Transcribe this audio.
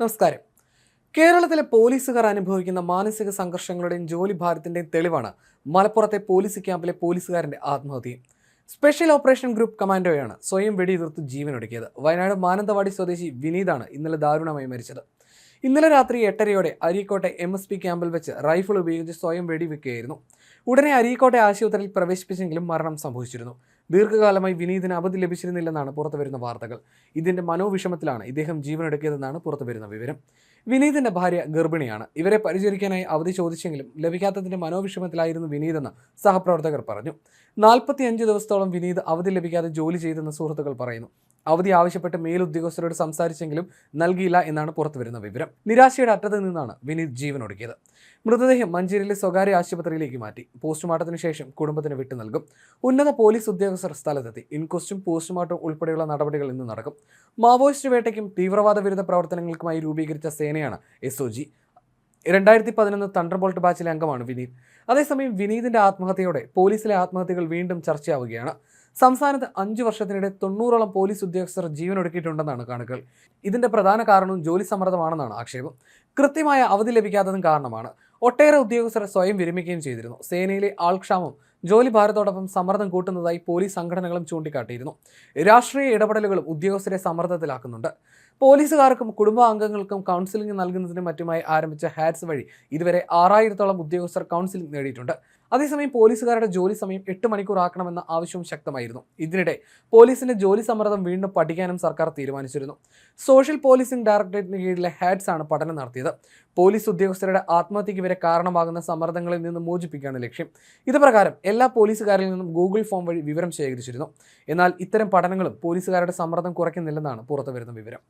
നമസ്കാരം. കേരളത്തിലെ പോലീസുകാർ അനുഭവിക്കുന്ന മാനസിക സംഘർഷങ്ങളുടെയും ജോലി ഭാരത്തിന്റെയും തെളിവാണ് മലപ്പുറത്തെ പോലീസ് ക്യാമ്പിലെ പോലീസുകാരന്റെ ആത്മഹത്യ സ്പെഷ്യൽ ഓപ്പറേഷൻ ഗ്രൂപ്പ് കമാൻഡോയാണ് സ്വയം വെടിയുതിർത്ത് ജീവനൊടുക്കിയത്. വയനാട് മാനന്തവാടി സ്വദേശി വിനീതാണ് ഇന്നലെ ദാരുണമായി മരിച്ചത്. ഇന്നലെ രാത്രി എട്ടരയോടെ അരീക്കോട്ടെ എം എസ് പി ക്യാമ്പിൽ വെച്ച് റൈഫിൾ ഉപയോഗിച്ച് സ്വയം വെടിവെക്കുകയായിരുന്നു. ഉടനെ അരീക്കോട്ടെ ആശുപത്രിയിൽ പ്രവേശിപ്പിച്ചെങ്കിലും മരണം സംഭവിച്ചിരുന്നു. ദീർഘകാലമായി വിനീതിന് അവധി ലഭിച്ചിരുന്നില്ലെന്നാണ് പുറത്തുവരുന്ന വാർത്തകൾ. ഇതിന്റെ മനോവിഷമത്തിലാണ് ഇദ്ദേഹം ജീവനെടുക്കിയതെന്നാണ് പുറത്തുവരുന്ന വിവരം. വിനീതിന്റെ ഭാര്യ ഗർഭിണിയാണ്. ഇവരെ പരിചരിക്കാനായി അവധി ചോദിച്ചെങ്കിലും ലഭിക്കാത്തതിന്റെ മനോവിഷമത്തിലായിരുന്നു വിനീതെന്ന് സഹപ്രവർത്തകർ പറഞ്ഞു. നാൽപ്പത്തിയഞ്ച് ദിവസത്തോളം വിനീത് അവധി ലഭിക്കാതെ ജോലി ചെയ്തെന്ന് സുഹൃത്തുക്കൾ പറയുന്നു. അവധി ആവശ്യപ്പെട്ട് മേലുദ്യോഗസ്ഥരോട് സംസാരിച്ചെങ്കിലും നൽകിയില്ല എന്നാണ് പുറത്തുവരുന്ന വിവരം. നിരാശയുടെ അറ്റത്ത് നിന്നാണ് വിനീത് ജീവനൊടുക്കിയത്. മൃതദേഹം മഞ്ചേരിയിലെ സ്വകാര്യ ആശുപത്രിയിലേക്ക് മാറ്റി. പോസ്റ്റ്മോർട്ടത്തിന് ശേഷം കുടുംബത്തിന് വിട്ടു നൽകും ഉന്നത പോലീസ് ഉദ്യോഗസ്ഥർ സ്ഥലത്തെത്തി ഇൻക്വസ്റ്റും പോസ്റ്റ്മോർട്ടം ഉൾപ്പെടെയുള്ള നടപടികൾ ഇന്ന് നടക്കും. മാവോയിസ്റ്റ് വേട്ടയ്ക്കും തീവ്രവാദ വിരുദ്ധ പ്രവർത്തനങ്ങൾക്കുമായി രൂപീകരിച്ച സേനയാണ് എസ് ഒ ജി രണ്ടായിരത്തി പതിനൊന്ന് തണ്ടർബോൾട്ട് ബാച്ചിലെ അംഗമാണ് വിനീത്. അതേസമയം വിനീതിന്റെ ആത്മഹത്യയോടെ പോലീസിലെ ആത്മഹത്യകൾ വീണ്ടും ചർച്ചയാവുകയാണ്. സംസ്ഥാനത്ത് അഞ്ചു വർഷത്തിനിടെ തൊണ്ണൂറോളം പോലീസ് ഉദ്യോഗസ്ഥർ ജീവനൊടുക്കിയിട്ടുണ്ടെന്നാണ് കണക്കുകൾ ഇതിന്റെ പ്രധാന കാരണവും ജോലി സമ്മർദ്ദമാണെന്നാണ് ആക്ഷേപം. കൃത്യമായ അവധി ലഭിക്കാത്തതും കാരണമാണ്. ഒട്ടേറെ ഉദ്യോഗസ്ഥരെ സ്വയം വിരമിക്കുകയും ചെയ്തിരുന്നു. സേനയിലെ ആൾക്ഷാമം ജോലി ഭാരത്തോടൊപ്പം സമ്മർദ്ദം കൂട്ടുന്നതായി പോലീസ് സംഘടനകളും ചൂണ്ടിക്കാട്ടിയിരുന്നു. രാഷ്ട്രീയ ഇടപെടലുകളും ഉദ്യോഗസ്ഥരെ സമ്മർദ്ദത്തിലാക്കുന്നുണ്ട്. പോലീസുകാർക്കും കുടുംബാംഗങ്ങൾക്കും കൗൺസിലിംഗ് നൽകുന്നതിനും മറ്റുമായി ആരംഭിച്ച ഹാറ്റ്സ് വഴി ഇതുവരെ ആറായിരത്തോളം ഉദ്യോഗസ്ഥർ കൗൺസിലിംഗ് നേടിയിട്ടുണ്ട്. അതേസമയം പോലീസുകാരുടെ ജോലി സമയം എട്ട് മണിക്കൂർ ആക്കണമെന്ന ആവശ്യവും ശക്തമായിരുന്നു. ഇതിനിടെ പോലീസിന്റെ ജോലി സമ്മർദ്ദം വീണ്ടും പഠിക്കാനും സർക്കാർ തീരുമാനിച്ചിരുന്നു. സോഷ്യൽ പോലീസിംഗ് ഡയറക്ടറേറ്റിന് കീഴിലെ ഹാഡ്സ് ആണ് പഠനം നടത്തിയത്. പോലീസ് ഉദ്യോഗസ്ഥരുടെ ആത്മഹത്യയ്ക്ക് വരെ കാരണമാകുന്ന സമ്മർദ്ദങ്ങളിൽ നിന്ന് മോചിപ്പിക്കുകയാണ് ലക്ഷ്യം. ഇത് പ്രകാരം എല്ലാ പോലീസുകാരിൽ നിന്നും ഗൂഗിൾ ഫോം വഴി വിവരം ശേഖരിച്ചിരുന്നു. എന്നാൽ ഇത്തരം പഠനങ്ങളും പോലീസുകാരുടെ സമ്മർദ്ദം കുറയ്ക്കുന്നില്ലെന്നാണ് പുറത്തുവരുന്ന വിവരം.